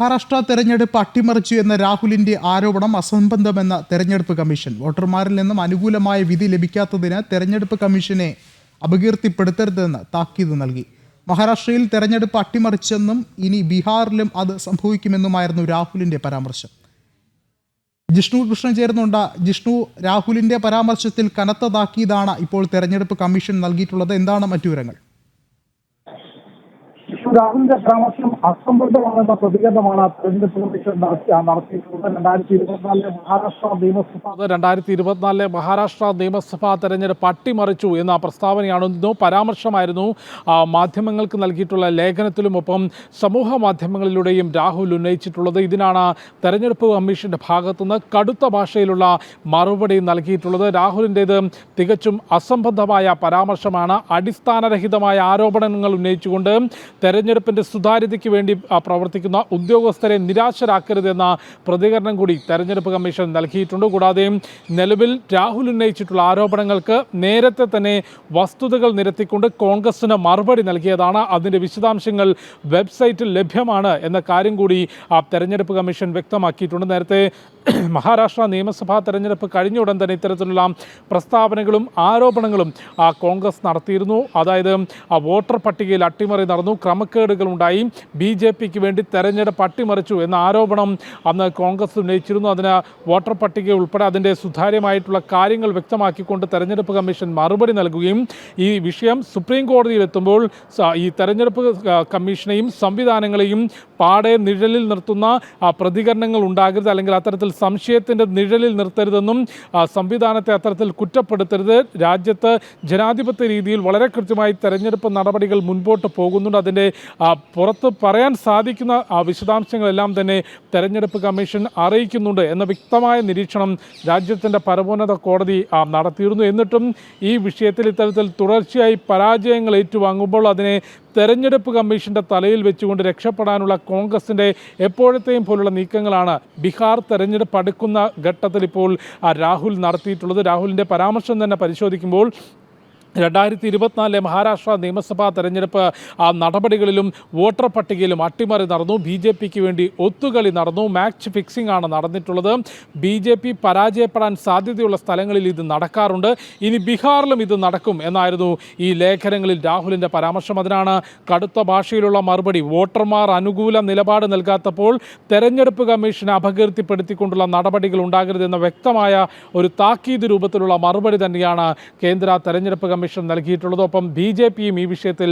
മഹാരാഷ്ട്ര തെരഞ്ഞെടുപ്പ് അട്ടിമറിച്ചു എന്ന രാഹുലിന്റെ ആരോപണം അസംബന്ധമെന്ന തെരഞ്ഞെടുപ്പ് കമ്മീഷൻ. വോട്ടർമാരിൽ നിന്നും അനുകൂലമായ വിധി ലഭിക്കാത്തതിന് തെരഞ്ഞെടുപ്പ് കമ്മീഷനെ അപകീർത്തിപ്പെടുത്തരുതെന്ന് താക്കീത് നൽകി. മഹാരാഷ്ട്രയിൽ തെരഞ്ഞെടുപ്പ് അട്ടിമറിച്ചെന്നും ഇനി ബീഹാറിലും അത് സംഭവിക്കുമെന്നുമായിരുന്നു രാഹുലിന്റെ പരാമർശം. ജിഷ്ണു കൃഷ്ണൻ ചേരുന്നുണ്ട്. ജിഷ്ണു രാഹുലിന്റെ പരാമർശത്തിൽ കനത്ത താക്കീതാണ് ഇപ്പോൾ തെരഞ്ഞെടുപ്പ് കമ്മീഷൻ നൽകിയിട്ടുള്ളത്. എന്താണ് മറ്റു വിവരങ്ങൾ? രാഹുലിന്റെ പരാമർശം അസംബന്ധമാണെന്ന പ്രതികരണമാണ് തെരഞ്ഞെടുപ്പ് കമ്മീഷൻ നടത്തി- നടത്തിയിട്ടുള്ളത്. രണ്ടായിരത്തി ഇരുപത്തിനാലിലെ മഹാരാഷ്ട്ര നിയമസഭ രണ്ടായിരത്തി ഇരുപത്തിനാലിലെ മഹാരാഷ്ട്ര നിയമസഭാ തെരഞ്ഞെടുപ്പ് അട്ടിമറിച്ചു എന്ന പ്രസ്താവനയാണെന്നു പരാമർശമായിരുന്നു. മാധ്യമങ്ങൾക്ക് നൽകിയിട്ടുള്ള ലേഖനത്തിലും ഒപ്പം സമൂഹ മാധ്യമങ്ങളിലൂടെയും രാഹുൽ ഉന്നയിച്ചിട്ടുള്ളത്. ഇതിനാണ് തെരഞ്ഞെടുപ്പ് കമ്മീഷന്റെ ഭാഗത്തുനിന്ന് കടുത്ത ഭാഷയിലുള്ള മറുപടി നൽകിയിട്ടുള്ളത്. രാഹുലിന്റേത് തികച്ചും അസംബന്ധമായ പരാമർശമാണ്. അടിസ്ഥാനരഹിതമായ ആരോപണങ്ങൾ ഉന്നയിച്ചുകൊണ്ട് തെരഞ്ഞെടുപ്പിന്റെ സുതാര്യതയ്ക്ക് വേണ്ടി പ്രവർത്തിക്കുന്ന ഉദ്യോഗസ്ഥരെ നിരാശരാക്കരുതെന്ന പ്രതികരണം കൂടി തെരഞ്ഞെടുപ്പ് കമ്മീഷൻ നൽകിയിട്ടുണ്ട്. കൂടാതെ നിലവിൽ രാഹുൽ ഉന്നയിച്ചിട്ടുള്ള ആരോപണങ്ങൾക്ക് നേരത്തെ തന്നെ വസ്തുതകൾ നിരത്തിക്കൊണ്ട് കോൺഗ്രസിന് മറുപടി നൽകിയതാണ്. അതിന്റെ വിശദാംശങ്ങൾ വെബ്സൈറ്റിൽ ലഭ്യമാണ് എന്ന കാര്യം കൂടി ആ തെരഞ്ഞെടുപ്പ് കമ്മീഷൻ വ്യക്തമാക്കിയിട്ടുണ്ട്. നേരത്തെ മഹാരാഷ്ട്ര നിയമസഭാ തെരഞ്ഞെടുപ്പ് കഴിഞ്ഞ ഉടൻ തന്നെ ഇത്തരത്തിലുള്ള പ്രസ്താവനകളും ആരോപണങ്ങളും കോൺഗ്രസ് നടത്തിയിരുന്നു. അതായത് ആ വോട്ടർ പട്ടികയിൽ അട്ടിമറി നടന്നു. ക്രമക്കേടുകൾ ഉണ്ടായി. ബി ജെ പിക്ക് വേണ്ടി തെരഞ്ഞെടുപ്പ് അട്ടിമറിച്ചു എന്ന ആരോപണം അന്ന് കോൺഗ്രസ് ഉന്നയിച്ചിരുന്നു. അതിന് വോട്ടർ പട്ടിക ഉൾപ്പെടെ അതിന്റെ സുതാര്യമായിട്ടുള്ള കാര്യങ്ങൾ വ്യക്തമാക്കിക്കൊണ്ട് തെരഞ്ഞെടുപ്പ് കമ്മീഷൻ മറുപടി നൽകുകയും ഈ വിഷയം സുപ്രീം കോടതിയിൽ എത്തുമ്പോൾ ഈ തെരഞ്ഞെടുപ്പ് കമ്മീഷനെയും സംവിധാനങ്ങളെയും പാടെ നിഴലിൽ നിർത്തുന്ന പ്രതികരണങ്ങൾ ഉണ്ടാകരുത് അല്ലെങ്കിൽ അത്തരത്തിൽ സംശയത്തിന്റെ നിഴലിൽ നിർത്തരുതെന്നും സംവിധാനത്തെ അത്തരത്തിൽ കുറ്റപ്പെടുത്തരുത്. രാജ്യത്ത് ജനാധിപത്യ രീതിയിൽ വളരെ കൃത്യമായി തെരഞ്ഞെടുപ്പ് നടപടികൾ മുൻപോട്ട് പോകുന്നുണ്ട്. അതിന്റെ പുറത്ത് പറയാൻ സാധിക്കുന്ന വിശദാംശങ്ങളെല്ലാം തന്നെ തെരഞ്ഞെടുപ്പ് കമ്മീഷൻ അറിയിക്കുന്നുണ്ട് എന്ന വ്യക്തമായ നിരീക്ഷണം രാജ്യത്തിന്റെ പരമോന്നത കോടതി നടത്തിയിരുന്നു. എന്നിട്ടും ഈ വിഷയത്തിൽ ഇത്തരത്തിൽ തുടർച്ചയായി പരാജയങ്ങൾ ഏറ്റുവാങ്ങുമ്പോൾ അതിനെ തെരഞ്ഞെടുപ്പ് കമ്മീഷന്റെ തലയിൽ വെച്ചുകൊണ്ട് രക്ഷപ്പെടാനുള്ള കോൺഗ്രസിന്റെ എപ്പോഴത്തെയും പോലുള്ള നീക്കങ്ങളാണ് ബീഹാർ തെരഞ്ഞെടുപ്പ് അടുക്കുന്ന ഘട്ടത്തിൽ ഇപ്പോൾ രാഹുൽ നടത്തിയിട്ടുള്ളത്. രാഹുലിന്റെ പരാമർശം തന്നെ പരിശോധിക്കുമ്പോൾ രണ്ടായിരത്തി ഇരുപത്തിനാലിലെ മഹാരാഷ്ട്ര നിയമസഭാ തെരഞ്ഞെടുപ്പ് ആ നടപടികളിലും വോട്ടർ പട്ടികയിലും അട്ടിമറി നടന്നു. ബി ജെ പിക്ക് വേണ്ടി ഒത്തുകളി നടന്നു. മാച്ച് ഫിക്സിംഗ് ആണ് നടന്നിട്ടുള്ളത്. ബി ജെ പി പരാജയപ്പെടാൻ സാധ്യതയുള്ള സ്ഥലങ്ങളിൽ ഇത് നടക്കാറുണ്ട്. ഇനി ബീഹാറിലും ഇത് നടക്കും എന്നായിരുന്നു ഈ ലേഖനങ്ങളിൽ രാഹുലിന്റെ പരാമർശം. അതിനാണ് കടുത്ത ഭാഷയിലുള്ള മറുപടി. വോട്ടർമാർ അനുകൂല നിലപാട് നൽകാത്തപ്പോൾ തെരഞ്ഞെടുപ്പ് കമ്മീഷനെ അപകീർത്തിപ്പെടുത്തിക്കൊണ്ടുള്ള നടപടികൾ ഉണ്ടാകരുതെന്ന വ്യക്തമായ ഒരു താക്കീത് രൂപത്തിലുള്ള മറുപടി തന്നെയാണ് കേന്ദ്ര തെരഞ്ഞെടുപ്പ് കമ്മീഷൻ നൽകിയിട്ടുള്ളത്. ഒപ്പം ബി ജെ പിയും ഈ വിഷയത്തിൽ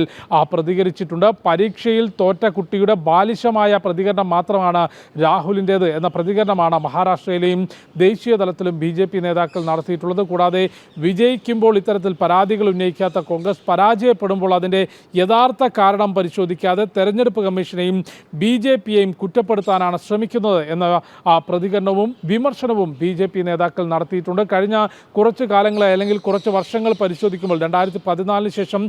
പ്രതികരിച്ചിട്ടുണ്ട്. പരീക്ഷയിൽ തോറ്റ കുട്ടിയുടെ ബാലിശമായ പ്രതികരണം മാത്രമാണ് രാഹുലിന്റേത് എന്ന പ്രതികരണമാണ് മഹാരാഷ്ട്രയിലെയും ദേശീയ തലത്തിലും ബി ജെ പി നേതാക്കൾ നടത്തിയിട്ടുള്ളത്. കൂടാതെ വിജയിക്കുമ്പോൾ ഇത്തരത്തിൽ പരാതികൾ ഉന്നയിക്കാത്ത കോൺഗ്രസ് പരാജയപ്പെടുമ്പോൾ അതിന്റെ യഥാർത്ഥ കാരണം പരിശോധിക്കാതെ തെരഞ്ഞെടുപ്പ് കമ്മീഷനെയും ബി ജെ പിയെയും കുറ്റപ്പെടുത്താനാണ് ശ്രമിക്കുന്നത് എന്ന പ്രതികരണവും വിമർശനവും ബി ജെ പി നേതാക്കൾ നടത്തിയിട്ടുണ്ട്. കഴിഞ്ഞ കുറച്ച് കാലങ്ങളെ അല്ലെങ്കിൽ കുറച്ച് വർഷങ്ങൾ പരിശോധിക്കുമ്പോൾ രണ്ടായിരത്തി പതിനാലിന് ശേഷം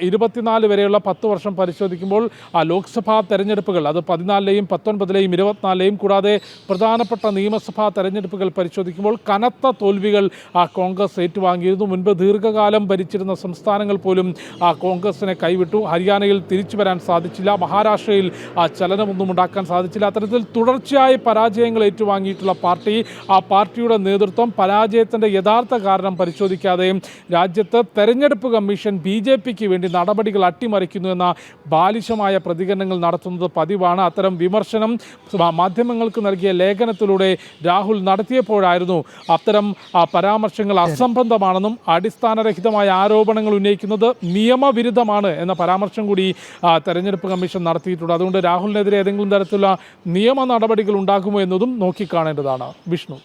ഇരുപത്തിനാല് വരെയുള്ള പത്ത് വർഷം പരിശോധിക്കുമ്പോൾ ലോക്സഭാ തെരഞ്ഞെടുപ്പുകൾ അത് പതിനാലിലെയും പത്തൊൻപതിലെയും ഇരുപത്തിനാലിലെയും കൂടാതെ പ്രധാനപ്പെട്ട നിയമസഭാ തെരഞ്ഞെടുപ്പുകൾ പരിശോധിക്കുമ്പോൾ കനത്ത തോൽവികൾ ആ കോൺഗ്രസ് ഏറ്റുവാങ്ങിയിരുന്നു. മുൻപ് ദീർഘകാലം ഭരിച്ചിരുന്ന സംസ്ഥാനങ്ങൾ പോലും ആ കോൺഗ്രസിനെ കൈവിട്ടു. ഹരിയാനയിൽ തിരിച്ചു വരാൻ സാധിച്ചില്ല. മഹാരാഷ്ട്രയിൽ ആ ചലനമൊന്നും ഉണ്ടാക്കാൻ സാധിച്ചില്ല. അത്തരത്തിൽ തുടർച്ചയായി പരാജയങ്ങൾ ഏറ്റുവാങ്ങിയിട്ടുള്ള പാർട്ടി ആ പാർട്ടിയുടെ നേതൃത്വം പരാജയത്തിന്റെ യഥാർത്ഥ കാരണം പരിശോധിക്കാതെയും രാജ്യത്ത് തെരഞ്ഞെടുപ്പ് കമ്മീഷൻ ബി ജെ പിക്ക് വേണ്ടി നടപടികൾ അട്ടിമറിക്കുന്നു എന്ന ബാലിശമായ പ്രതികരണങ്ങൾ നടത്തുന്നത് പതിവാണ്. അത്തരം വിമർശനം മാധ്യമങ്ങൾക്ക് നൽകിയ ലേഖനത്തിലൂടെ രാഹുൽ നടത്തിയപ്പോഴായിരുന്നു അത്തരം പരാമർശങ്ങൾ അസംബന്ധമാണെന്നും അടിസ്ഥാനരഹിതമായ ആരോപണങ്ങൾ ഉന്നയിക്കുന്നത് നിയമവിരുദ്ധമാണ് എന്ന പരാമർശം കൂടി തെരഞ്ഞെടുപ്പ് കമ്മീഷൻ നടത്തിയിട്ടുണ്ട്. അതുകൊണ്ട് രാഹുലിനെതിരെ ഏതെങ്കിലും തരത്തിലുള്ള നിയമ നടപടികൾ ഉണ്ടാകുമോ എന്നതും നോക്കിക്കാണേണ്ടതാണ്. വിഷ്ണു.